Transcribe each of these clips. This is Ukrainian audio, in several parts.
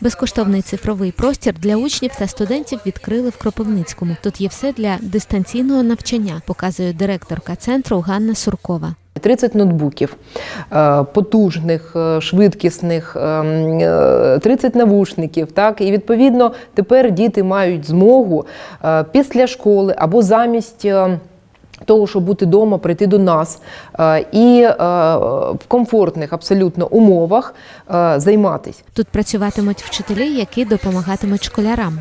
Безкоштовний цифровий простір для учнів та студентів відкрили в Кропивницькому. Тут є все для дистанційного навчання, показує директорка центру Ганна Суркова. 30 ноутбуків е, потужних, е, швидкісних, е, е, 30 навушників. Так і відповідно тепер діти мають змогу е, після школи або замість. Того, щоб бути вдома, прийти до нас е, і е, в комфортних абсолютно умовах е, займатися. Тут працюватимуть вчителі, які допомагатимуть школярам.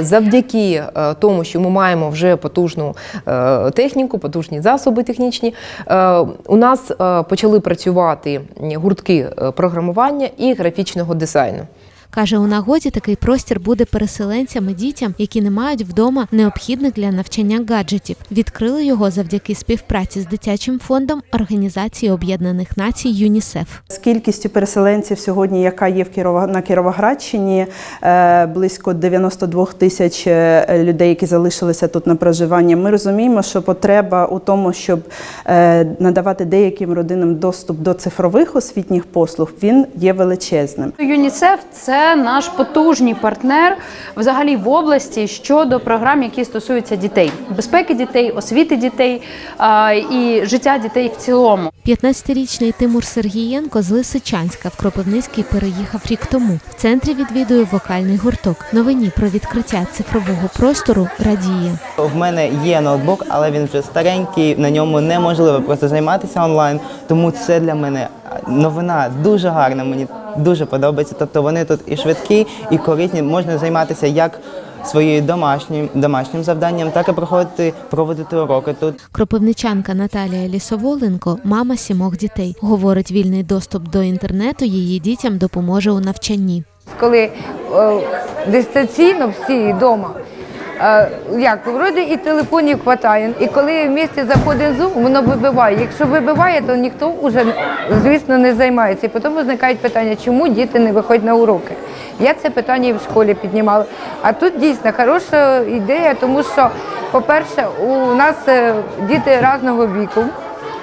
Завдяки тому, що ми маємо вже потужну техніку, потужні засоби технічні, у нас почали працювати гуртки програмування і графічного дизайну. Каже, у нагоді такий простір буде переселенцям і дітям, які не мають вдома необхідних для навчання гаджетів. Відкрили його завдяки співпраці з дитячим фондом Організації Об'єднаних Націй ЮНІСЕФ. З кількістю переселенців сьогодні, яка є в Кірова на Кіровоградщині, е, близько 92 тисяч е, людей, які залишилися тут на проживання. Ми розуміємо, що потреба у тому, щоб е, надавати деяким родинам доступ до цифрових освітніх послуг, він є величезним. ЮНІСЕФ це наш потужний партнер взагалі в області щодо програм, які стосуються дітей, безпеки дітей, освіти дітей а, і життя дітей в цілому. 15-річний Тимур Сергієнко з Лисичанська в Кропивницький переїхав рік тому. В центрі відвідує вокальний гурток. Новині про відкриття цифрового простору радіє. В мене є ноутбук, але він вже старенький. На ньому неможливо просто займатися онлайн. Тому це для мене новина дуже гарна. Мені дуже подобається. Тобто вони тут і швидкі, і корисні. Можна займатися як своєю домашнім домашнім завданням, так і проходити проводити уроки тут. Кропивничанка Наталія Лісоволенко, мама сімох дітей. Говорить, вільний доступ до інтернету її дітям допоможе у навчанні. коли е, дистанційно всі вдома. Як вроді і телефонів вистачає. І коли в місті заходить зум, воно вибиває. Якщо вибиває, то ніхто вже звісно не займається. І потім виникають питання, чому діти не виходять на уроки. Я це питання і в школі піднімала. А тут дійсно хороша ідея, тому що, по-перше, у нас е, діти різного віку.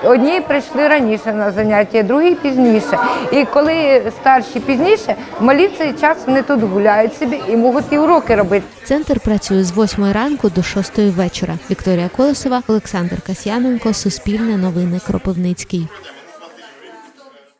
Одні прийшли раніше на заняття, другі пізніше. І коли старші пізніше, малі в цей час вони тут гуляють собі і можуть і уроки робити. Центр працює з 8 ранку до 6 вечора. Вікторія Колесова, Олександр Касьяненко, Суспільне новини Кропивницький.